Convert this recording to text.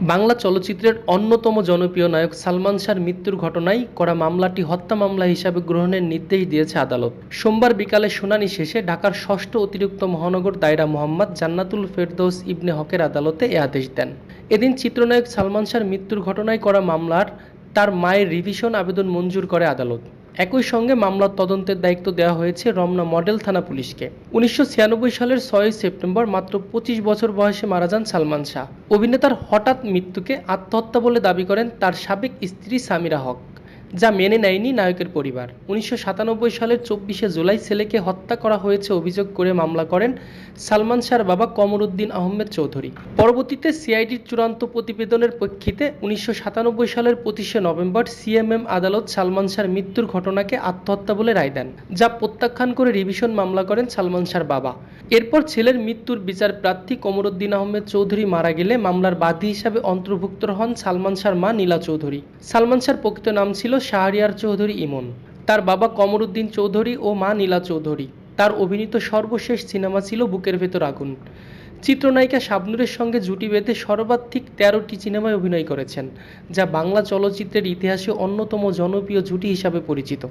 বাংলা চলচ্চিত্রের অন্যতম জনপ্রিয় নায়ক সালমান শাহর মৃত্যুর ঘটনায় করা মামলাটি হত্যা মামলা হিসাবে গ্রহণের নির্দেশ দিয়েছে আদালত। সোমবার বিকালে শুনানি শেষে ঢাকার ষষ্ঠ অতিরিক্ত মহানগর দায়রা মোহাম্মদ জান্নাতুল ফেরদৌস ইবনে হকের আদালতে এ আদেশ দেন। এদিন চিত্রনায়ক সালমান শাহর মৃত্যুর ঘটনায় করা মামলার তার মায়ের রিভিশন আবেদন মঞ্জুর করে আদালত। একই সঙ্গে মামলার তদন্তের দায়িত্ব দেওয়া হয়েছে রমনা মডেল থানা পুলিশকে। উনিশশো ছিয়ানব্বই সালের ছয়ই সেপ্টেম্বর মাত্র পঁচিশ বছর বয়সে মারা যান সালমান শাহ। অভিনেতার হঠাৎ মৃত্যুকে আত্মহত্যা বলে দাবি করেন তার সাবেক স্ত্রী সামিরা হক। যা মেনে নেয়নি নায়কের পরিবার। উনিশশো সাতানব্বই সালের চব্বিশে জুলাই ছেলেকে হত্যা করা হয়েছে অভিযোগ করে মামলা করেন সালমান শাহর বাবা কমরুদ্দিন আহমেদ চৌধুরী। পরবর্তীতে সিআইডির চূড়ান্ত প্রতিবেদনের প্রেক্ষিতে উনিশশো সালের পঁচিশে নভেম্বর সিএমএম আদালত সালমান শাহর মৃত্যুর ঘটনাকে আত্মহত্যা বলে রায় দেন, যা প্রত্যাখ্যান করে রিভিশন মামলা করেন সালমান শাহর বাবা। এরপর ছেলের মৃত্যুর বিচার প্রার্থী কমরুদ্দিন আহমেদ চৌধুরী মারা গেলে মামলার বাদী হিসাবে অন্তর্ভুক্ত হন সালমান শাহর মা নীলা চৌধুরী। সালমান শাহর প্রকৃত নাম ছিল শাহরিয়ার চৌধুরী ইমন, তার বাবা কমরুদ্দিন চৌধুরী ও মা নীলা চৌধুরী। তার অভিনীত সর্বশেষ সিনেমা ছিল বুকের ভেতর আগুন। চিত্রনায়িকা শাবনুরের সঙ্গে জুটি বেঁধে সর্বাধিক তেরোটি সিনেমায় অভিনয় করেছেন, যা বাংলা চলচ্চিত্রের ইতিহাসে অন্যতম জনপ্রিয় জুটি হিসাবে পরিচিত।